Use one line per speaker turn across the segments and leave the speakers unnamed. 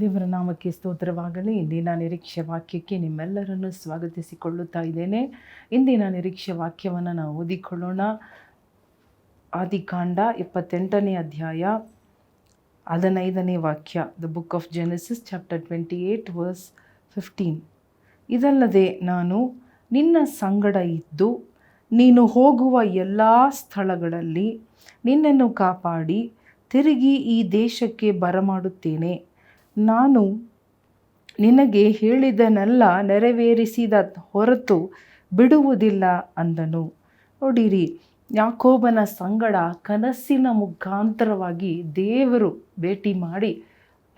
ದೇವರ ನಾಮಕ್ಕೆ ಸ್ತೋತ್ರವಾಗಲಿ. ಇಂದಿನ ನಿರೀಕ್ಷೆ ವಾಕ್ಯಕ್ಕೆ ನಿಮ್ಮೆಲ್ಲರನ್ನು ಸ್ವಾಗತಿಸಿಕೊಳ್ಳುತ್ತಾ ಇದ್ದೇನೆ. ಇಂದಿನ ನಿರೀಕ್ಷೆ ವಾಕ್ಯವನ್ನು ನಾವು ಓದಿಕೊಳ್ಳೋಣ. ಆದಿಕಾಂಡ ಇಪ್ಪತ್ತೆಂಟನೇ ಅಧ್ಯಾಯ ಹದಿನೈದನೇ ವಾಕ್ಯ, the book of Genesis, chapter twenty eight verse fifteen. ಇದಲ್ಲದೆ ನಾನು ನಿನ್ನ ಸಂಗಡ ಇದ್ದು, ನೀನು ಹೋಗುವ ಎಲ್ಲ ಸ್ಥಳಗಳಲ್ಲಿ ನಿನ್ನನ್ನು ಕಾಪಾಡಿ, ತಿರುಗಿ ಈ ದೇಶಕ್ಕೆ ಬರಮಾಡುತ್ತೇನೆ. ನಾನು ನಿನಗೆ ಹೇಳಿದನೆಲ್ಲ ನೆರವೇರಿಸಿದ ಹೊರತು ಬಿಡುವುದಿಲ್ಲ ಅಂದನು. ನೋಡಿರಿ, ಯಾಕೋಬನ ಸಂಗಡ ಕನಸಿನ ಮುಖಾಂತರವಾಗಿ ದೇವರು ಭೇಟಿ ಮಾಡಿ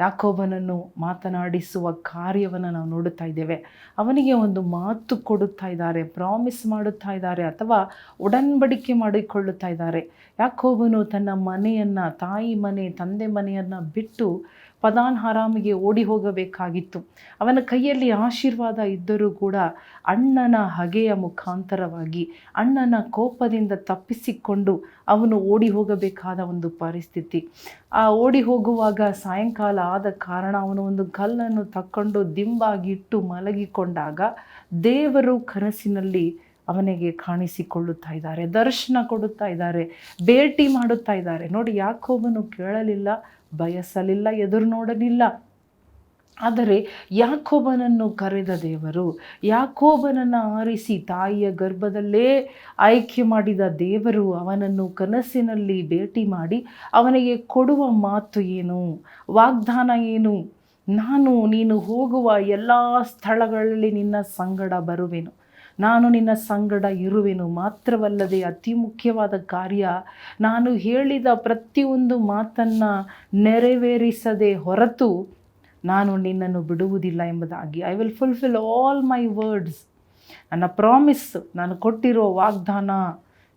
ಯಾಕೋಬನನ್ನು ಮಾತನಾಡಿಸುವ ಕಾರ್ಯವನ್ನು ನಾವು ನೋಡುತ್ತಾ ಇದ್ದೇವೆ. ಅವನಿಗೆ ಒಂದು ಮಾತು ಕೊಡುತ್ತಾ ಇದ್ದಾರೆ ಪ್ರಾಮಿಸ್ ಮಾಡುತ್ತಾ ಇದ್ದಾರೆ ಅಥವಾ ಒಡನ್ಬಡಿಕೆ ಮಾಡಿಕೊಳ್ಳುತ್ತಾ ಇದ್ದಾರೆ. ಯಾಕೋಬನು ತನ್ನ ಮನೆಯನ್ನು, ತಾಯಿ ಮನೆ, ತಂದೆ ಮನೆಯನ್ನು ಬಿಟ್ಟು ಪದಾನ್ ಹರಾಮಿಗೆ ಓಡಿ ಹೋಗಬೇಕಾಗಿತ್ತು. ಅವನ ಕೈಯಲ್ಲಿ ಆಶೀರ್ವಾದ ಇದ್ದರೂ ಕೂಡ ಅಣ್ಣನ ಹಗೆಯ ಮುಖಾಂತರವಾಗಿ, ಅಣ್ಣನ ಕೋಪದಿಂದ ತಪ್ಪಿಸಿಕೊಂಡು ಅವನು ಓಡಿ ಹೋಗಬೇಕಾದ ಒಂದು ಪರಿಸ್ಥಿತಿ. ಆ ಓಡಿ ಹೋಗುವಾಗ ಸಾಯಂಕಾಲ ಆದ ಕಾರಣ ಅವನು ಒಂದು ಕಲ್ಲನ್ನು ತಕ್ಕೊಂಡು ದಿಂಬಾಗಿಟ್ಟು ಮಲಗಿಕೊಂಡಾಗ ದೇವರು ಕನಸಿನಲ್ಲಿ ಅವನಿಗೆ ಕಾಣಿಸಿಕೊಳ್ಳುತ್ತಾ ಇದ್ದಾರೆ, ದರ್ಶನ ಕೊಡುತ್ತಾ ಇದ್ದಾರೆ, ಭೇಟಿ ಮಾಡುತ್ತಾ ಇದ್ದಾರೆ. ನೋಡಿ, ಯಾಕೋಬನು ಕೇಳಲಿಲ್ಲ, ಬಯಸಲಿಲ್ಲ, ಎದುರು ನೋಡಲಿಲ್ಲ. ಆದರೆ ಯಾಕೋಬನನ್ನು ಕರೆದ ದೇವರು, ಯಾಕೋಬನನ್ನು ಆರಿಸಿ ತಾಯಿಯ ಗರ್ಭದಲ್ಲೇ ಆಯ್ಕೆ ಮಾಡಿದ ದೇವರು ಅವನನ್ನು ಕನಸಿನಲ್ಲಿ ಭೇಟಿ ಮಾಡಿ ಅವನಿಗೆ ಕೊಡುವ ಮಾತು ಏನು, ವಾಗ್ದಾನ ಏನು? ನಾನು, ನೀನು ಹೋಗುವ ಎಲ್ಲ ಸ್ಥಳಗಳಲ್ಲಿ ನಿನ್ನ ಸಂಗಡ ಬರುವೆನು. ನಾನು ನಿನ್ನ ಸಂಗಡ ಇರುವೆನು. ಮಾತ್ರವಲ್ಲದೆ ಅತಿ ಮುಖ್ಯವಾದ ಕಾರ್ಯ, ನಾನು ಹೇಳಿದ ಪ್ರತಿಯೊಂದು ಮಾತನ್ನು ನೆರವೇರಿಸದೆ ಹೊರತು ನಾನು ನಿನ್ನನ್ನು ಬಿಡುವುದಿಲ್ಲ ಎಂಬುದಾಗಿ I will fulfil all my words ನನ್ನ ಪ್ರಾಮಿಸ್ ನಾನು ಕೊಟ್ಟಿರೋ ವಾಗ್ದಾನ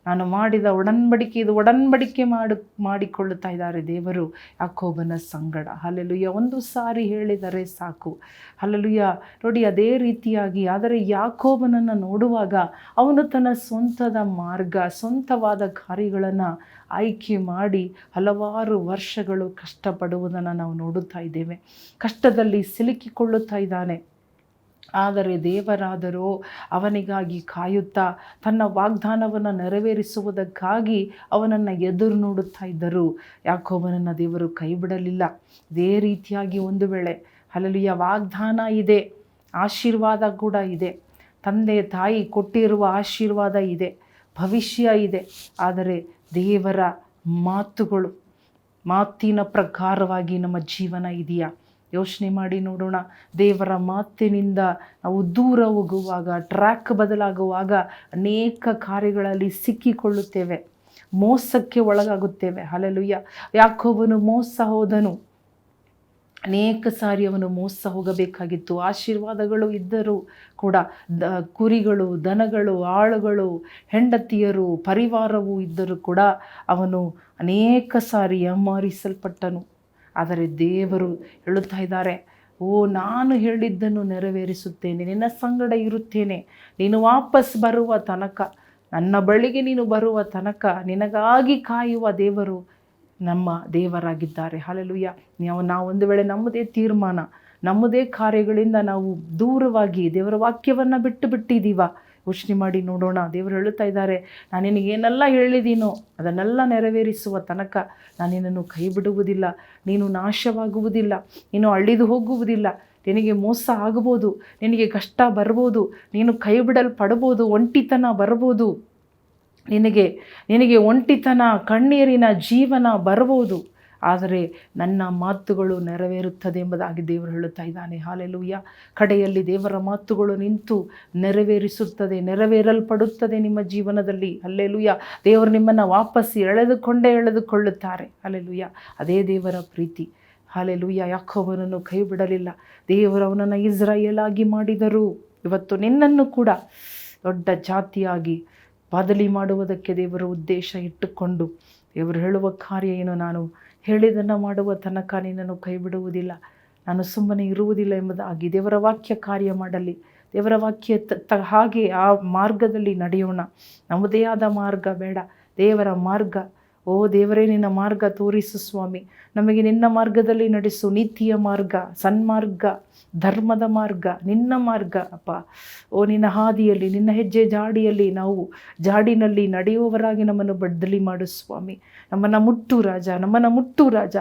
ನಾನು ಮಾಡಿದ ಒಡನ್ಬಡಿಕೆ, ಇದು ಒಡನ್ಬಡಿಕೆ ಮಾಡು, ಮಾಡಿಕೊಳ್ಳುತ್ತಾ ಇದ್ದಾರೆ ದೇವರು ಯಾಕೋಬನ ಸಂಗಡ. ಅಲ್ಲೆಲುಯ್ಯ ಒಂದು ಸಾರಿ ಹೇಳಿದರೆ ಸಾಕು. ಅಲ್ಲೆಲುಯ್ಯ ನೋಡಿ ಅದೇ ರೀತಿಯಾಗಿ, ಆದರೆ ಯಾಕೋಬನನ್ನು ನೋಡುವಾಗ ಅವನು ತನ್ನ ಸ್ವಂತದ ಮಾರ್ಗ, ಸ್ವಂತವಾದ ಕಾರ್ಯಗಳನ್ನು ಆಯ್ಕೆ ಮಾಡಿ ಹಲವಾರು ವರ್ಷಗಳು ಕಷ್ಟಪಡುವುದನ್ನು ನಾವು ನೋಡುತ್ತಾ ಇದ್ದೇವೆ. ಕಷ್ಟದಲ್ಲಿ ಸಿಲುಕಿಕೊಳ್ಳುತ್ತಾ ಇದ್ದಾನೆ. ಆದರೆ ದೇವರಾದರೋ ಅವನಿಗಾಗಿ ಕಾಯುತ್ತಾ ತನ್ನ ವಾಗ್ದಾನವನ್ನು ನೆರವೇರಿಸುವುದಕ್ಕಾಗಿ ಅವನನ್ನು ಎದುರು ನೋಡುತ್ತಾ ಇದ್ದರು. ಯಾಕೋಬನನ್ನು ದೇವರು ಕೈ ಬಿಡಲಿಲ್ಲ ಇದೇ ರೀತಿಯಾಗಿ ಒಂದು ವೇಳೆ ಹಲಲಿಯ ವಾಗ್ದಾನ ಇದೆ, ಆಶೀರ್ವಾದ ಕೂಡ ಇದೆ. ತಂದೆ, ತಾಯಿ ಕೊಟ್ಟಿರುವ ಆಶೀರ್ವಾದ ಇದೆ, ಭವಿಷ್ಯ ಇದೆ. ಆದರೆ ದೇವರ ಮಾತುಗಳು, ಮಾತಿನ ಪ್ರಕಾರವಾಗಿ ನಮ್ಮ ಜೀವನ ಇದೆಯಾ? ಯೋಚನೆ ಮಾಡಿ ನೋಡೋಣ. ದೇವರ ಮಾತಿನಿಂದ ನಾವು ದೂರ ಹೋಗುವಾಗ, ಟ್ರ್ಯಾಕ್ ಬದಲಾಗುವಾಗ ಅನೇಕ ಕಾರ್ಯಗಳಲ್ಲಿ ಸಿಕ್ಕಿಕೊಳ್ಳುತ್ತೇವೆ. ಮೋಸಕ್ಕೆ ಒಳಗಾಗುತ್ತೇವೆ. ಹಲಲುಯ್ಯ ಯಾಕೊಬ್ಬನು ಮೋಸ ಹೋದನು. ಅನೇಕ ಸಾರಿ ಅವನು ಮೋಸ ಹೋಗಬೇಕಾಗಿತ್ತು. ಆಶೀರ್ವಾದಗಳು ಇದ್ದರೂ ಕೂಡ ದ, ಕುರಿಗಳು, ದನಗಳು, ಆಳುಗಳು, ಹೆಂಡತಿಯರು, ಪರಿವಾರವೂ ಇದ್ದರೂ ಕೂಡ ಅವನು ಅನೇಕ ಸಾರಿ ಅಮ್ಮಾರಿಸಲ್ಪಟ್ಟನು ಆದರೆ ದೇವರು ಹೇಳುತ್ತಾ ಇದ್ದಾರೆ, ಓ, ನಾನು ಹೇಳಿದ್ದನ್ನು ನೆರವೇರಿಸುತ್ತೇನೆ, ನಿನ್ನ ಸಂಗಡ ಇರುತ್ತೇನೆ, ನೀನು ವಾಪಸ್ ಬರುವ ತನಕ, ನನ್ನ ಬಳಿಗೆ ನೀನು ಬರುವ ತನಕ ನಿನಗಾಗಿ ಕಾಯುವ ದೇವರು ನಮ್ಮ ದೇವರಾಗಿದ್ದಾರೆ. ಹಾಲೆಲುಯ್ಯ ನಾವು ನಾವು ಒಂದು ವೇಳೆ ನಮ್ಮದೇ ತೀರ್ಮಾನ, ನಮ್ಮದೇ ಕಾರ್ಯಗಳಿಂದ ನಾವು ದೂರವಾಗಿ ದೇವರ ವಾಕ್ಯವನ್ನು ಬಿಟ್ಟು ಬಿಟ್ಟಿದ್ದೀವ ಯೋಚನೆ ಮಾಡಿ ನೋಡೋಣ. ದೇವರು ಹೇಳುತ್ತಾ ಇದ್ದಾರೆ ನಾನು ನಿನಗೇನೆಲ್ಲ ಹೇಳಿದ್ದೀನೋ ಅದನ್ನೆಲ್ಲ ನೆರವೇರಿಸುವ ತನಕ ನಾನು ನಿನ್ನನ್ನು ಕೈ ಬಿಡುವುದಿಲ್ಲ ನೀನು ನಾಶವಾಗುವುದಿಲ್ಲ, ನೀನು ಅಳಿದು ಹೋಗುವುದಿಲ್ಲ. ನಿನಗೆ ಮೋಸ ಆಗ್ಬೋದು, ನಿನಗೆ ಕಷ್ಟ ಬರ್ಬೋದು, ನೀನು ಕೈ ಬಿಡಲ್ಪಡ್ಬೋದು ಒಂಟಿತನ ಬರ್ಬೋದು. ನಿನಗೆ ನಿನಗೆ ಒಂಟಿತನ, ಕಣ್ಣೀರಿನ ಜೀವನ ಬರ್ಬೋದು. ಆದರೆ ನನ್ನ ಮಾತುಗಳು ನೆರವೇರುತ್ತದೆ ಎಂಬುದಾಗಿ ದೇವರು ಹೇಳುತ್ತಾ ಇದ್ದಾನೆ. ಹಾಲೆಲೂಯ್ಯ ಕಡೆಯಲ್ಲಿ ದೇವರ ಮಾತುಗಳು ನಿಂತು ನೆರವೇರಿಸುತ್ತದೆ, ನೆರವೇರಲ್ಪಡುತ್ತದೆ ನಿಮ್ಮ ಜೀವನದಲ್ಲಿ. ಅಲ್ಲೆಲುಯ್ಯ ದೇವರು ನಿಮ್ಮನ್ನು ವಾಪಸ್ ಎಳೆದುಕೊಂಡೇ ಎಳೆದುಕೊಳ್ಳುತ್ತಾರೆ. ಅಲ್ಲೆಲುಯ್ಯ ಅದೇ ದೇವರ ಪ್ರೀತಿ. ಹಾಲೆಲುಯ್ಯ ಯಾಕೋವನನ್ನು ಕೈ ಬಿಡಲಿಲ್ಲ ದೇವರು ಅವನನ್ನು ಇಸ್ರಾಯೇಲ್ ಆಗಿ ಮಾಡಿದರು. ಇವತ್ತು ನಿನ್ನನ್ನು ಕೂಡ ದೊಡ್ಡ ಜಾತಿಯಾಗಿ ಬದಲಿ ಮಾಡುವುದಕ್ಕೆ ದೇವರ ಉದ್ದೇಶ ಇಟ್ಟುಕೊಂಡು ದೇವರು ಹೇಳುವ ಕಾರ್ಯ ಏನು? ನಾನು ಹೇಳಿದ್ದನ್ನು ಮಾಡುವ ತನಕ ನಿನ್ನನ್ನು ಕೈ ಬಿಡುವುದಿಲ್ಲ ನಾನು ಸುಮ್ಮನೆ ಇರುವುದಿಲ್ಲ ಎಂಬುದಾಗಿ ದೇವರ ವಾಕ್ಯ ಕಾರ್ಯ ಮಾಡಲಿ. ದೇವರ ವಾಕ್ಯ ತ, ಹಾಗೆ ಆ ಮಾರ್ಗದಲ್ಲಿ ನಡೆಯೋಣ. ನಮ್ಮದೇ ಆದ ಮಾರ್ಗ ಬೇಡ. ದೇವರ ಮಾರ್ಗ ಓ ದೇವರೇ, ನಿನ್ನ ಮಾರ್ಗ ತೋರಿಸು ಸ್ವಾಮಿ. ನಮಗೆ ನಿನ್ನ ಮಾರ್ಗದಲ್ಲಿ ನಡೆಸು ನೀತಿಯ ಮಾರ್ಗ, ಸನ್ಮಾರ್ಗ, ಧರ್ಮದ ಮಾರ್ಗ, ನಿನ್ನ ಮಾರ್ಗ, ಅಪ್ಪ. ಓ, ನಿನ್ನ ಹಾದಿಯಲ್ಲಿ, ನಿನ್ನ ಹೆಜ್ಜೆ ಜಾಡಿಯಲ್ಲಿ ನಾವು ಜಾಡಿನಲ್ಲಿ ನಡೆಯುವವರಾಗಿ ನಮ್ಮನ್ನು ಬದಲಿ ಮಾಡು ಸ್ವಾಮಿ. ನಮ್ಮನ್ನು ಮುಟ್ಟು ರಾಜ, ನಮ್ಮನ್ನು ಮುಟ್ಟು ರಾಜ.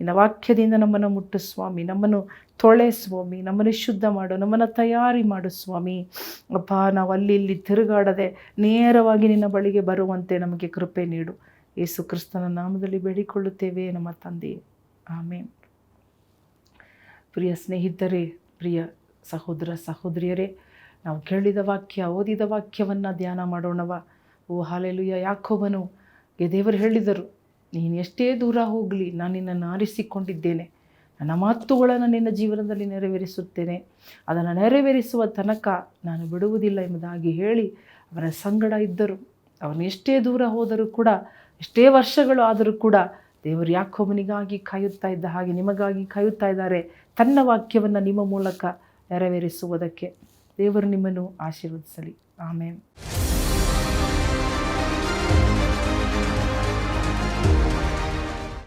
ನಿನ್ನ ವಾಕ್ಯದಿಂದ ನಮ್ಮನ್ನು ಮುಟ್ಟು ಸ್ವಾಮಿ. ನಮ್ಮನ್ನು ತೊಳೆ ಸ್ವಾಮಿ. ನಮ್ಮನ್ನು ಶುದ್ಧ ಮಾಡು, ನಮ್ಮನ್ನು ತಯಾರಿ ಮಾಡು ಸ್ವಾಮಿ. ಅಪ್ಪ, ನಾವು ಅಲ್ಲಿ ಇಲ್ಲಿ ತಿರುಗಾಡದೆ ನೇರವಾಗಿ ನಿನ್ನ ಬಳಿಗೆ ಬರುವಂತೆ ನಮಗೆ ಕೃಪೆ ನೀಡು. ಯೇಸು ಕ್ರಿಸ್ತನ ನಾಮದಲ್ಲಿ ಬೇಡಿಕೊಳ್ಳುತ್ತೇವೆ ನಮ್ಮ ತಂದೆ. ಆಮೇನ್. ಪ್ರಿಯ ಸ್ನೇಹಿತರೇ, ಪ್ರಿಯ ಸಹೋದರ ಸಹೋದರಿಯರೇ, ನಾವು ಕೇಳಿದ ವಾಕ್ಯ, ಓದಿದ ವಾಕ್ಯವನ್ನು ಧ್ಯಾನ ಮಾಡೋಣವ. ಓ, ಹಾಲೆಲುಯ್ಯ. ಯಾಕೋಬನು ದೇವರು ಹೇಳಿದರು, ನೀನು ಎಷ್ಟೇ ದೂರ ಹೋಗಲಿ, ನಾನು ನಿನ್ನನ್ನು ಆರಿಸಿಕೊಂಡಿದ್ದೇನೆ. ನನ್ನ ಮಾತುಗಳನ್ನು ನಿನ್ನ ಜೀವನದಲ್ಲಿ ನೆರವೇರಿಸುತ್ತೇನೆ. ಅದನ್ನು ನೆರವೇರಿಸುವ ತನಕ ನಾನು ಬಿಡುವುದಿಲ್ಲ ಎಂಬುದಾಗಿ ಹೇಳಿ ಅವರ ಸಂಗಡ ಇದ್ದರು. ಅವನು ಎಷ್ಟೇ ದೂರ ಹೋದರೂ ಕೂಡ ಎಷ್ಟೇ ವರ್ಷಗಳು ಆದರೂ ಕೂಡ ದೇವರು ಯಾಕೊಬ್ಬನಿಗಾಗಿ ಕಾಯುತ್ತಾ ಇದ್ದ ಹಾಗೆ ನಿಮಗಾಗಿ ಕಾಯುತ್ತಾ ಇದ್ದಾರೆ. ತನ್ನ ವಾಕ್ಯವನ್ನು ನಿಮ್ಮ ಮೂಲಕ ನೆರವೇರಿಸುವುದಕ್ಕೆ ದೇವರು ನಿಮ್ಮನ್ನು ಆಶೀರ್ವದಿಸಲಿ. ಆಮೇಲೆ